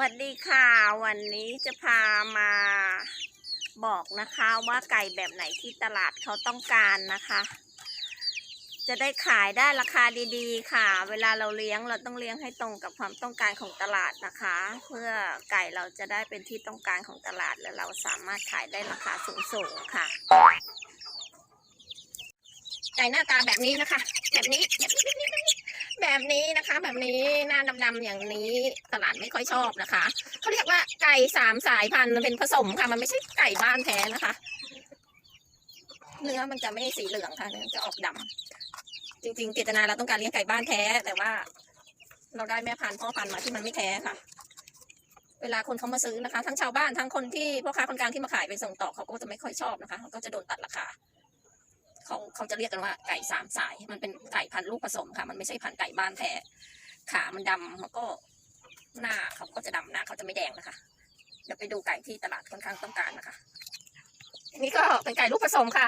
วัสดีค่ะวันนี้จะพามาบอกนะคะว่าไก่แบบไหนที่ตลาดเขาต้องการนะคะ จะได้ขายได้ราคาดีๆ ค่ะ เวลาเราเลี้ยงเราต้องเลี้ยงให้ตรงกับความต้องการของตลาดนะคะ เพื่อไก่เราจะได้เป็นที่ต้องการของตลาดและเราสามารถขายได้ราคาสูงๆค่ะ ไก่หน้าตาแบบนี้นะคะ แบบนี้แบบนี้แบบนี้ แบบนี้นะคะ แบบนี้หน้าดำๆอย่างนี้ตลาดไม่ค่อยชอบนะคะเขาเรียกว่าไก่สามสายพันธุ์มันเป็นผสมค่ะ มันไม่ใช่ไก่บ้านแท้นะคะ เนื้อมันจะไม่สีเหลืองค่ะเนื้อจะออกดำจริงๆเจตนาเราต้องการเลี้ยงไก่บ้านแท้ แต่ว่า เราได้แม่พันธุ์พ่อพันธุ์มาที่มันไม่แท้ค่ะเวลาคนเขามาซื้อนะคะ ทั้งชาวบ้านทั้งคนที่พ่อค้าคนกลางที่มาขายไปส่งต่อเขาก็จะไม่ค่อยชอบนะคะเขาก็จะโดนตัดราคา เขาเขาจะเรียกกันว่าไก่สามสาย มันเป็นไก่พันธุ์ลูกผสมค่ะ มันไม่ใช่พันธุ์ไก่บ้านแท้ขามันดำแล้วก็หน้าเขาก็จะดำหน้าเขาจะไม่แดงนะคะเดี๋ยวไปดูไก่ที่ตลาดค่อนข้างต้องการนะคะนี่ก็เป็นไก่ลูกผสมค่ะ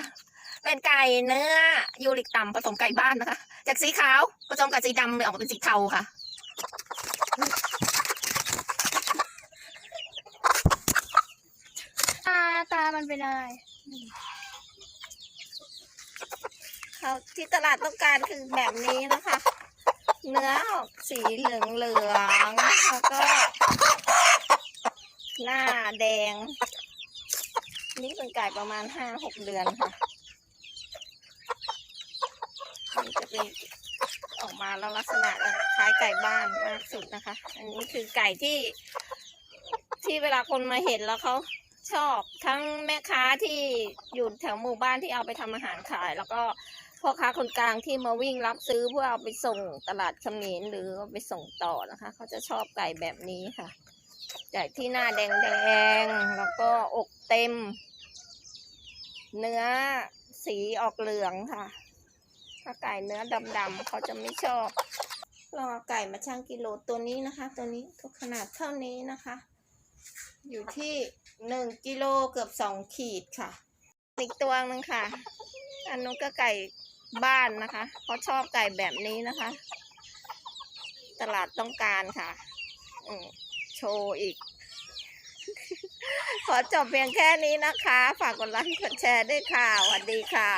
เป็นไก่เนื้อยูริกต่ำผสมไก่บ้านนะคะ จากสีขาวผสมกับสีดำเลยออกมาเป็นสีเทาค่ะตาตามันเป็นอะไร ที่ตลาดต้องการคือแบบนี้นะคะ เนื้อออกสีเหลืองเหลืองๆแล้วก็ หน้าแดง นี่เป็นไก่ประมาณห้าหกเดือนค่ะมันจะเป็นออกมาแล้วลักษณะคล้ายไก่บ้านมากสุดนะคะ อันนี้คือไก่ที่ ที่เวลาคนมาเห็นแล้วเขา ชอบทั้งแม่ค้าที่อยู่แถวหมู่บ้านที่เอาไปทำอาหารขาย แล้วก็พ่อค้าคนกลางที่มาวิ่งรับซื้อเพื่อเอาไปส่งตลาดเขมรหรือเอาไปส่งต่อนะคะ เขาจะชอบไก่แบบนี้ค่ะไก่ที่หน้าแดงๆแล้วก็อกเต็ม เนื้อสีออกเหลืองค่ะ ถ้าไก่เนื้อดำๆเขาจะไม่ชอบเราเอไก่มาชั่งกิโลตัวนี้นะคะ ตัวนี้ทุกขนาดเท่านี้นะคะ อยู่ที่ หนึ่งกิโลเกือบสองขีดค่ะ อีกตัวหนึ่งค่ะ อันนู้นก็ไก่บ้านนะคะเขาชอบไก่แบบนี้นะคะ ตลาดต้องการค่ะอืมโชว์อีก ขอจบเพียงแค่นี้นะคะ ฝากกดไลค์กดแชร์ด้วยค่ะสวัสดีค่ะ